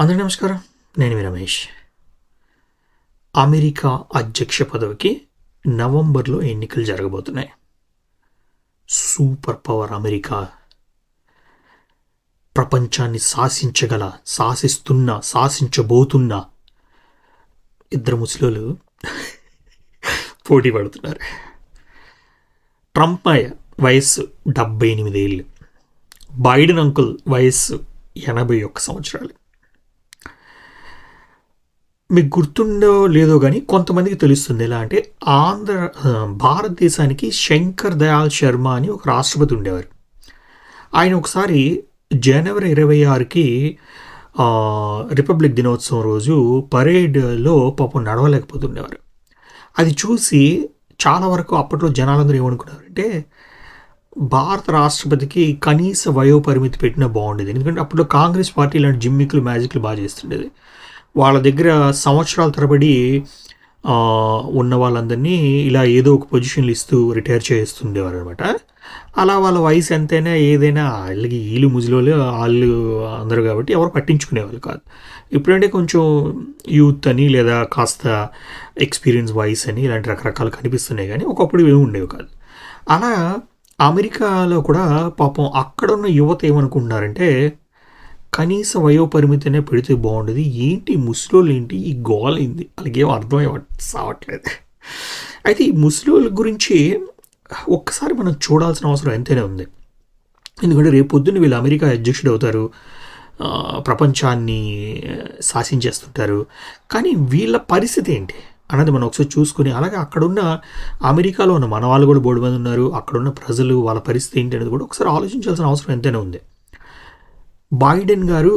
అందరికీ నమస్కారం. నేను మీ రమేష్. అమెరికా అధ్యక్ష పదవికి నవంబర్లో ఎన్నికలు జరగబోతున్నాయి. Super power America. ప్రపంచాన్ని శాసించగల శాసిస్తున్న శాసించబోతున్న ఇద్దరు ముస్లింలు పోటీ పడుతున్నారు. ట్రంప్ అయ్య వయస్సు డెబ్బై ఎనిమిది ఏళ్ళు. బైడెన్ అంకుల్ వయస్సు ఎనభై ఒక్క సంవత్సరాలు. మీకు గుర్తుండో లేదో కానీ కొంతమందికి తెలుస్తుంది. ఎలా అంటే ఆంధ్ర భారతదేశానికి శంకర్ దయాల్ శర్మ అని ఒక రాష్ట్రపతి ఉండేవారు. ఆయన ఒకసారి జనవరి ఇరవై ఆరుకి రిపబ్లిక్ దినోత్సవం రోజు పరేడ్లో పాపం నడవలేకపోతుండేవారు. అది చూసి చాలా వరకు అప్పట్లో జనాలందరూ ఏమనుకున్నారంటే భారత రాష్ట్రపతికి కనీస వయో పరిమితి పెట్టినా బాగుండేది. ఎందుకంటే అప్పట్లో కాంగ్రెస్ పార్టీ ఇలాంటి జిమ్మిక్లు మ్యాజిక్లు బాగా చేస్తుండేది. వాళ్ళ దగ్గర సంవత్సరాల తరబడి ఉన్న వాళ్ళందరినీ ఇలా ఏదో ఒక పొజిషన్లు ఇస్తూ రిటైర్ చేస్తుండేవారు అనమాట అలా వాళ్ళ వయసు ఎంతైనా ఏదైనా వాళ్ళకి వీళ్ళు ముజిలోలు వాళ్ళు అందరూ కాబట్టి ఎవరు పట్టించుకునేవాళ్ళు కాదు. ఇప్పుడంటే కొంచెం యూత్ అని లేదా కాస్త ఎక్స్పీరియన్స్ వాయిస్ అని ఇలాంటి రకరకాలు కనిపిస్తున్నాయి కానీ ఒకప్పుడు ఏమి ఉండేవి కాదు. అలా అమెరికాలో కూడా పాపం అక్కడున్న యువత ఏమనుకుంటున్నారంటే కనీస వయోపరిమితినే పెడితే బాగుండేది. ఏంటి ముసలోళ్ళు ఏంటి? ఈ గోల్ ఏంది వాళ్ళకి ఏం అర్థం సావట్లేదు. అయితే ఈ ముసలోళ్ళ గురించి ఒక్కసారి మనం చూడాల్సిన అవసరం ఎంతైనా ఉంది. ఎందుకంటే రేపు పొద్దున్న వీళ్ళు అమెరికా అధ్యక్షుడు అవుతారు. ప్రపంచాన్ని శాసించేస్తుంటారు. కానీ వీళ్ళ పరిస్థితి ఏంటి? అన్నది మనం ఒకసారి చూసుకుని అలాగే అక్కడున్న అమెరికాలో ఉన్న మన వాళ్ళు కూడా బోర్డు మంది ఉన్నారు. అక్కడున్న ప్రజలు వాళ్ళ పరిస్థితి ఏంటి అనేది కూడా ఒకసారి ఆలోచించాల్సిన అవసరం ఎంతైనా ఉంది. బైడెన్ గారు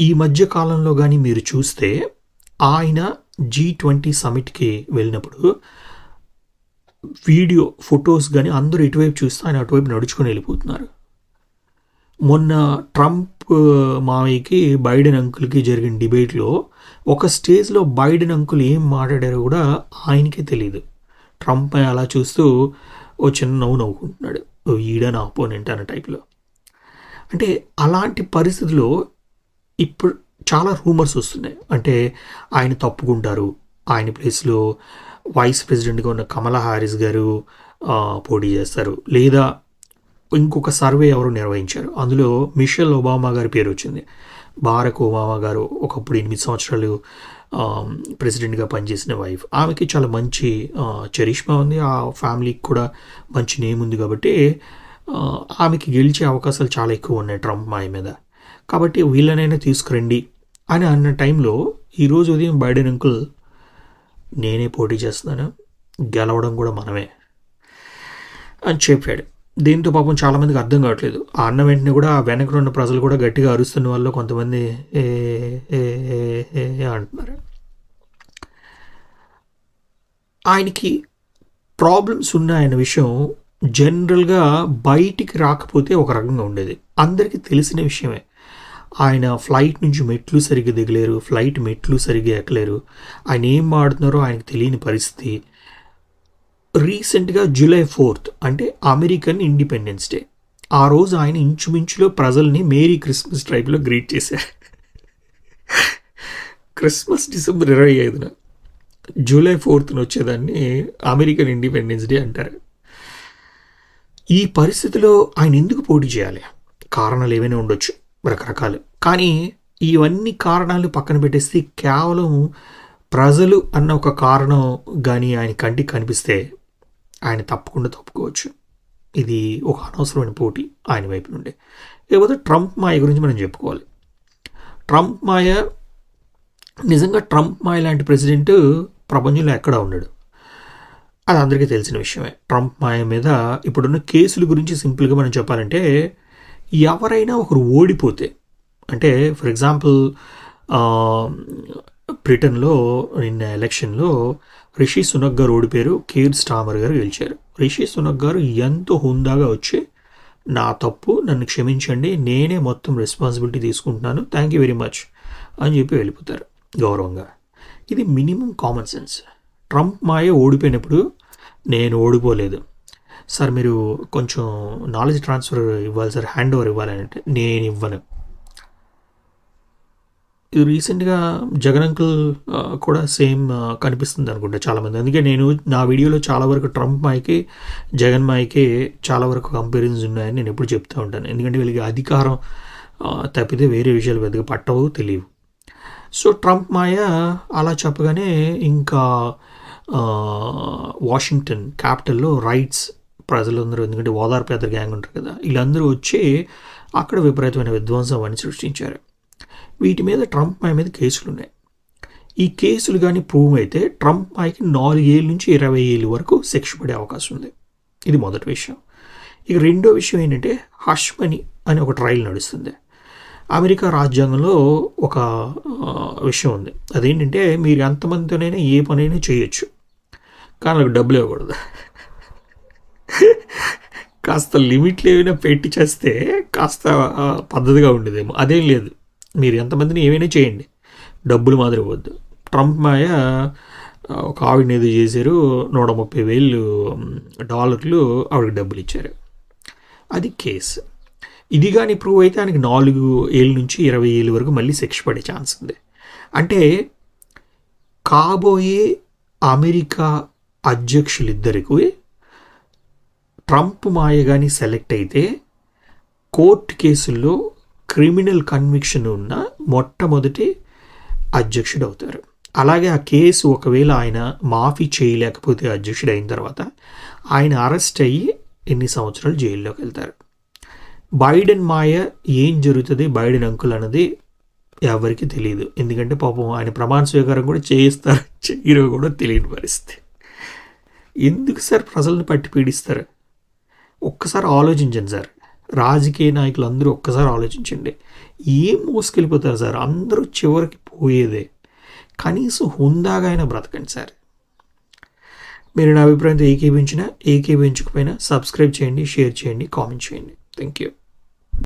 ఈ మధ్య కాలంలో కానీ మీరు చూస్తే ఆయన జీ ట్వంటీ సమిట్కి వెళ్ళినప్పుడు వీడియో ఫొటోస్ కానీ అందరూ ఇటువైపు చూస్తే ఆయన అటువైపు నడుచుకొని వెళ్ళిపోతున్నారు. మొన్న ట్రంప్ మావయ్యకి బైడెన్ అంకుల్కి జరిగిన డిబేట్లో ఒక స్టేజ్లో బైడెన్ అంకుల్ ఏం మాట్లాడారో కూడా ఆయనకే తెలియదు ట్రంప్ అలా చూస్తూ ఓ చిన్న నవ్వు నవ్వుకుంటున్నాడు. ఓ ఈడ నా అపోనెంట్ అనే టైప్లో అంటే అలాంటి పరిస్థితిలో ఇప్పుడు చాలా రూమర్స్ వస్తున్నాయి. అంటే ఆయన తప్పుకుంటారు. ఆయన ప్లేస్లో వైస్ ప్రెసిడెంట్గా ఉన్న కమలా హారిస్ గారు పోటీ చేస్తారు. లేదా ఇంకొక సర్వే ఎవరు నిర్వహించారు? అందులో మిషెల్ ఒబామా గారి పేరు వచ్చింది. బారక్ ఒబామా గారు ఒకప్పుడు ఎనిమిది సంవత్సరాలు ప్రెసిడెంట్గా పనిచేసిన వైఫ్. ఆమెకి చాలా మంచి చరిష్మా ఉంది. ఆ ఫ్యామిలీకి కూడా మంచి నేమ్ ఉంది కాబట్టి ఆమెకి గెలిచే అవకాశాలు చాలా ఎక్కువ ఉన్నాయి ట్రంప్ మాయ మీద. కాబట్టి వీళ్ళనైనా తీసుకురండి అని అన్న టైంలో ఈరోజు ఉదయం బైడెన్ అంకుల్ నేనే పోటీ చేస్తున్నాను గెలవడం కూడా మనమే అని చెప్పాడు. దీంతో పాపం చాలామందికి అర్థం కావట్లేదు. ఆ అన్న వెంటనే కూడా ఆ వెనక ఉన్న ప్రజలు కూడా గట్టిగా అరుస్తున్న వాళ్ళు కొంతమంది ఏ ఏ ఏ అంటున్నారు. ఆయనకి ప్రాబ్లమ్స్ ఉన్నాయన్న విషయం జనరల్గా బయటికి రాకపోతే ఒక రకంగా ఉండేది. అందరికీ తెలిసిన విషయమే. ఆయన ఫ్లైట్ నుంచి మెట్లు సరిగ్గా దిగలేరు ఫ్లైట్ మెట్లు సరిగ్గా ఎక్కలేరు. ఆయన ఏం మాడుతున్నారో ఆయనకు తెలియని పరిస్థితి. రీసెంట్గా జూలై ఫోర్త్ అంటే అమెరికన్ ఇండిపెండెన్స్ డే. ఆ రోజు ఆయన ఇంచుమించులో ప్రజల్ని మేరీ క్రిస్మస్ ట్రైబ్లో గ్రీట్ చేశారు. క్రిస్మస్ డిసెంబర్ ఇరవై ఐదున జూలై ఫోర్త్న వచ్చేదాన్ని అమెరికన్ ఇండిపెండెన్స్ డే అంటారు. ఈ పరిస్థితిలో ఆయన ఎందుకు పోటీ చేయాలి? కారణాలు ఏమైనా ఉండొచ్చు? రకరకాలు. కానీ ఇవన్నీ కారణాలు పక్కన పెట్టేస్తే కేవలం ప్రజలు అన్న ఒక కారణం కానీ ఆయన కంటికి కనిపిస్తే ఆయన తప్పకుండా తప్పుకోవచ్చు. ఇది ఒక అనవసరమైన పోటీ ఆయన వైపు నుండి. లేకపోతే ట్రంప్ మాయ గురించి మనం చెప్పుకోవాలి. ట్రంప్ మాయ నిజంగా ట్రంప్ మాయ లాంటి ప్రెసిడెంట్ ప్రపంచంలో ఎక్కడా ఉన్నాడు అది అందరికీ తెలిసిన విషయమే. ట్రంప్ మాయ మీద ఇప్పుడున్న కేసుల గురించి సింపుల్గా మనం చెప్పాలంటే ఎవరైనా ఒకరు ఓడిపోతే అంటే ఫర్ ఎగ్జాంపుల్ బ్రిటన్లో నిన్న ఎలక్షన్లో రిషి సునక్ గారు ఓడిపోయారు కేర్ స్టామర్ గారు గెలిచారు. రిషి సునక్ గారు ఎంతో హుందాగా వచ్చి నా తప్పు నన్ను క్షమించండి నేనే మొత్తం రెస్పాన్సిబిలిటీ తీసుకుంటున్నాను థ్యాంక్ యూ వెరీ మచ్ అని చెప్పి వెళ్ళిపోతారు గౌరవంగా. ఇది మినిమం కామన్ సెన్స్. ట్రంప్ మాయ ఓడిపోయినప్పుడు నేను ఓడిపోలేదు సార్ మీరు కొంచెం నాలెడ్జ్ ట్రాన్స్ఫర్ ఇవ్వాలి సార్ హ్యాండ్ ఓవర్ ఇవ్వాలి అంటే నేను ఇవ్వను ఇది రీసెంట్‌గా 'జగన్ అంకుల్' కూడా సేమ్ కనిపిస్తుంది అనుకుంటా చాలామంది. అందుకే నేను నా వీడియోలో చాలా వరకు ట్రంప్ మాయకి, జగన్ మాయకి చాలా వరకు కంపారిజన్స్ ఉన్నాయని నేను ఎప్పుడు చెప్తూ ఉంటాను. ఎందుకంటే వీళ్ళకి అధికారం తప్పితే వేరే విషయాలు పెద్దగా పట్టవు, తెలియవు. సో, ట్రంప్ మాయ అలా చెప్పగానే ఇంకా వాషింగ్టన్ క్యాపిటల్‌లో రైట్స్ ప్రజలందరూ ఎందుకంటే ఓదార్పు యాత్ర గ్యాంగ్ ఉంటారు కదా! వీళ్ళందరూ వచ్చి అక్కడ విపరీతమైన విధ్వంసం అని సృష్టించారు. వీటి మీద ట్రంప్ మాయ మీద కేసులు ఉన్నాయి ఈ కేసులు కానీ ప్రూవ్ అయితే ట్రంప్ మాయకి నాలుగేళ్ళ నుంచి ఇరవై ఏళ్ళు వరకు శిక్ష పడే అవకాశం ఉంది. ఇది మొదటి విషయం. ఇక రెండో విషయం ఏంటంటే హష్మని అని అనే ఒక ట్రయల్ నడుస్తుంది. అమెరికా రాజ్యాంగంలో ఒక విషయం ఉంది. అదేంటంటే మీరు ఎంతమందితోనైనా ఏ పనైనా చేయొచ్చు. కానీ వాళ్ళకి డబ్బులు ఇవ్వకూడదు. కాస్త లిమిట్లు ఏమైనా పెట్టి చేస్తే కాస్త పద్ధతిగా ఉండేదేమో. అదేం లేదు. మీరు ఎంతమందిని ఏమైనా చేయండి. డబ్బులు మాదిరి ఇవ్వద్దు. ట్రంప్ మాయ ఒక ఆవిడని ఏదో చేశారు. 130,000 డాలర్లు ఆవిడకి డబ్బులు ఇచ్చారు. అది కేసు. ఇది కానీ ప్రూవ్ అయితే ఆయనకి నాలుగు ఏళ్ళ నుంచి ఇరవై ఏళ్ళ వరకు మళ్ళీ శిక్ష పడే ఛాన్స్ ఉంది. అంటే కాబోయే అమెరికా అధ్యక్షులిద్దరికి ట్రంప్ మాయ కానీ సెలెక్ట్ అయితే కోర్టు కేసుల్లో క్రిమినల్ కన్విక్షన్ ఉన్న మొట్టమొదటి అధ్యక్షుడు అవుతారు అలాగే ఆ కేసు ఒకవేళ ఆయన మాఫీ చేయలేకపోతే అధ్యక్షుడు అయిన తర్వాత ఆయన అరెస్ట్ అయ్యి ఎన్ని సంవత్సరాలు జైల్లోకెళ్తారు. బైడెన్ మాయ ఏం జరుగుతుంది బైడెన్ అంకుల్ అన్నది ఎవరికీ తెలియదు ఎందుకంటే పాపం ఆయన ప్రమాణ స్వీకారం కూడా చేయిస్తారు చెయ్యరో కూడా తెలియని పరిస్థితి. ఎందుకు సార్ ప్రజల్ని పట్టి పీడిస్తారు? ఒక్కసారి ఆలోచించండి సార్. రాజకీయ నాయకులందరూ ఒక్కసారి ఆలోచించండి. ఏం మోసుకెళ్ళిపోతారు సార్? అందరూ చివరికి పోయేదే. కనీసం హుందాగా అయినా బ్రతకండి సార్. మీరు నా అభిప్రాయంతో ఏకేపించినా ఏకేపించకపోయినా సబ్స్క్రైబ్ చేయండి, షేర్ చేయండి, కామెంట్ చేయండి. Thank you.